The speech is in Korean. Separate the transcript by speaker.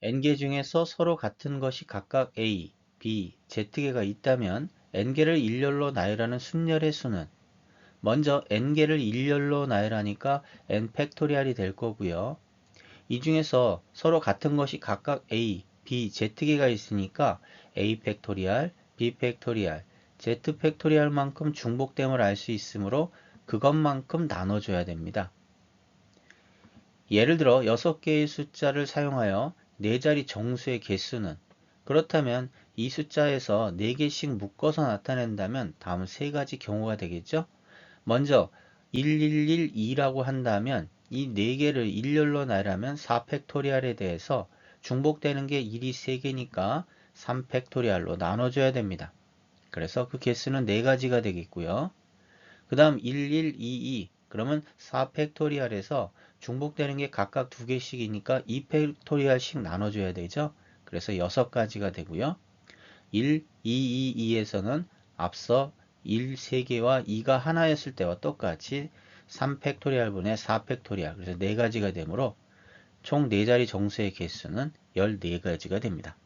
Speaker 1: n개 중에서 서로 같은 것이 각각 a, b, z개가 있다면 n개를 일렬로 나열하는 순열의 수는 먼저 n개를 일렬로 나열하니까 n 팩토리얼이 될 거고요. 이 중에서 서로 같은 것이 각각 a, b, z개가 있으니까 a 팩토리얼, b 팩토리얼, z 팩토리얼만큼 중복됨을 알 수 있으므로 그것만큼 나눠줘야 됩니다. 예를 들어 6개의 숫자를 사용하여 4자리 정수의 개수는 그렇다면 이 숫자에서 4개씩 묶어서 나타낸다면 다음 세 가지 경우가 되겠죠. 먼저 1112라고 한다면 이 4개를 일렬로 나열하면 4팩토리얼에 대해서 중복되는 게 1이 3개니까 3팩토리얼로 나눠줘야 됩니다. 그래서 그 개수는 4가지가 되겠고요. 그 다음 1122 그러면 4팩토리얼에서 중복되는 게 각각 2개씩이니까 2팩토리얼씩 나눠줘야 되죠. 그래서 6가지가 되고요. 1, 2, 2, 2에서는 앞서 1, 3개와 2가 하나였을 때와 똑같이 3팩토리얼분의 4팩토리얼 그래서 4가지가 되므로 총 4자리 정수의 개수는 14가지가 됩니다.